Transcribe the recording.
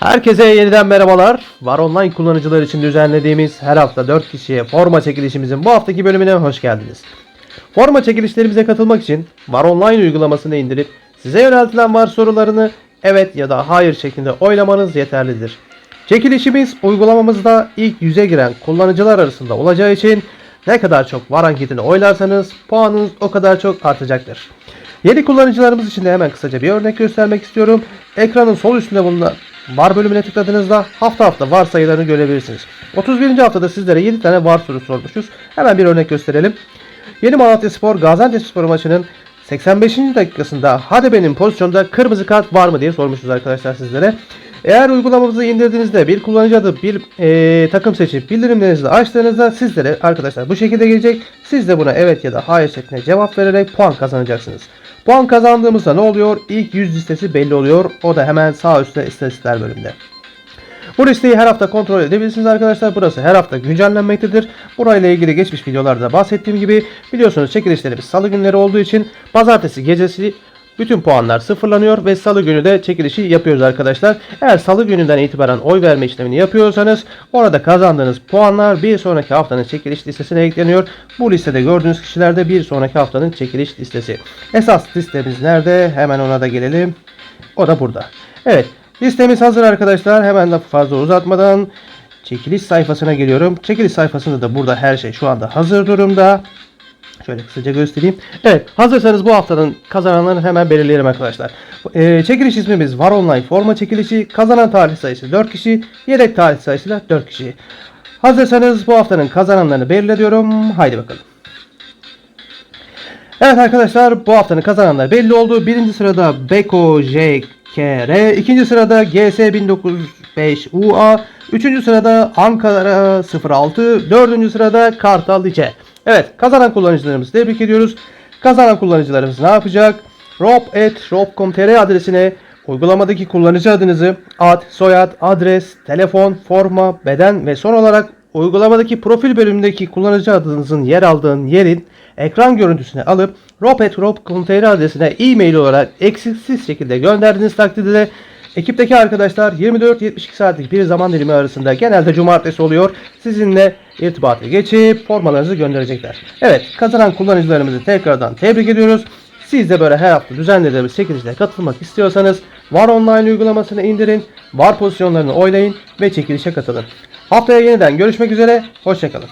Herkese yeniden merhabalar. Var online kullanıcılar için düzenlediğimiz her hafta 4 kişiye forma çekilişimizin bu haftaki bölümüne hoş geldiniz. Forma çekilişlerimize katılmak için Var Online uygulamasını indirip size yöneltilen var sorularını evet ya da hayır şeklinde oylamanız yeterlidir. Çekilişimiz uygulamamızda ilk yüze giren kullanıcılar arasında olacağı için ne kadar çok var anketini oylarsanız puanınız o kadar çok artacaktır. Yeni kullanıcılarımız için de hemen kısaca bir örnek göstermek istiyorum. Ekranın sol üstünde bulunan var bölümüne tıkladığınızda hafta hafta var sayılarını görebilirsiniz. 31. haftada sizlere 7 tane var sorusu sormuşuz. Hemen bir örnek gösterelim. Yeni Malatya Spor Gaziantep Spor maçının 85. dakikasında hadi benim pozisyonda kırmızı kart var mı diye sormuşuz arkadaşlar sizlere. Eğer uygulamamızı indirdiğinizde bir kullanıcı adı bir e, takım seçip bildirimlerinizi açtığınızda sizlere arkadaşlar bu şekilde gelecek. Siz de buna evet ya da hayır şeklinde cevap vererek puan kazanacaksınız. Puan kazandığımızda ne oluyor? İlk 100 listesi belli oluyor. O da hemen sağ üstte istatistikler bölümünde. Bu listeyi her hafta kontrol edebilirsiniz arkadaşlar. Burası her hafta güncellenmektedir. Burayla ilgili geçmiş videolarda bahsettiğim gibi biliyorsunuz çekilişlerimiz salı günleri olduğu için pazartesi gecesi bütün puanlar sıfırlanıyor ve salı günü de çekilişi yapıyoruz arkadaşlar. Eğer salı gününden itibaren oy verme işlemini yapıyorsanız orada kazandığınız puanlar bir sonraki haftanın çekiliş listesine ekleniyor. Bu listede gördüğünüz kişiler de bir sonraki haftanın çekiliş listesi. Esas listemiz nerede? Hemen ona da gelelim. O da burada. Evet listemiz hazır arkadaşlar. Hemen lafı fazla uzatmadan çekiliş sayfasına geliyorum. Çekiliş sayfasında da burada her şey şu anda hazır durumda. Şöyle kısaca göstereyim. Evet hazırsanız bu haftanın kazananlarını hemen belirleyelim arkadaşlar. Ee, çekiliş ismimiz Var Online forma çekilişi. Kazanan tarih sayısı 4 kişi. Yedek tarih sayısı da 4 kişi. Hazırsanız bu haftanın kazananlarını belirliyorum. Haydi bakalım. Evet arkadaşlar bu haftanın kazananları belli oldu. Birinci sırada Beko JKR, ikinci sırada GS 1905 UA, üçüncü sırada Ankara 06, dördüncü sırada Kartal İçe. Evet kazanan kullanıcılarımızı tebrik ediyoruz. Kazanan kullanıcılarımız ne yapacak? rob.rob.com.tr adresine uygulamadaki kullanıcı adınızı, ad, soyad, adres, telefon, forma, beden ve son olarak uygulamadaki profil bölümündeki kullanıcı adınızın yer aldığın yerin ekran görüntüsünü alıp rob.rob.com.tr adresine e-mail olarak eksiksiz şekilde gönderdiğiniz takdirde ekipteki arkadaşlar 24-72 saatlik bir zaman dilimi arasında genelde cumartesi oluyor. Sizinle irtibata geçip formalarınızı gönderecekler. Evet kazanan kullanıcılarımızı tekrardan tebrik ediyoruz. Siz de böyle her hafta düzenlediğimiz çekilişlere katılmak istiyorsanız Var Online uygulamasını indirin, Var pozisyonlarını oylayın ve çekilişe katılın. Haftaya yeniden görüşmek üzere, hoşçakalın.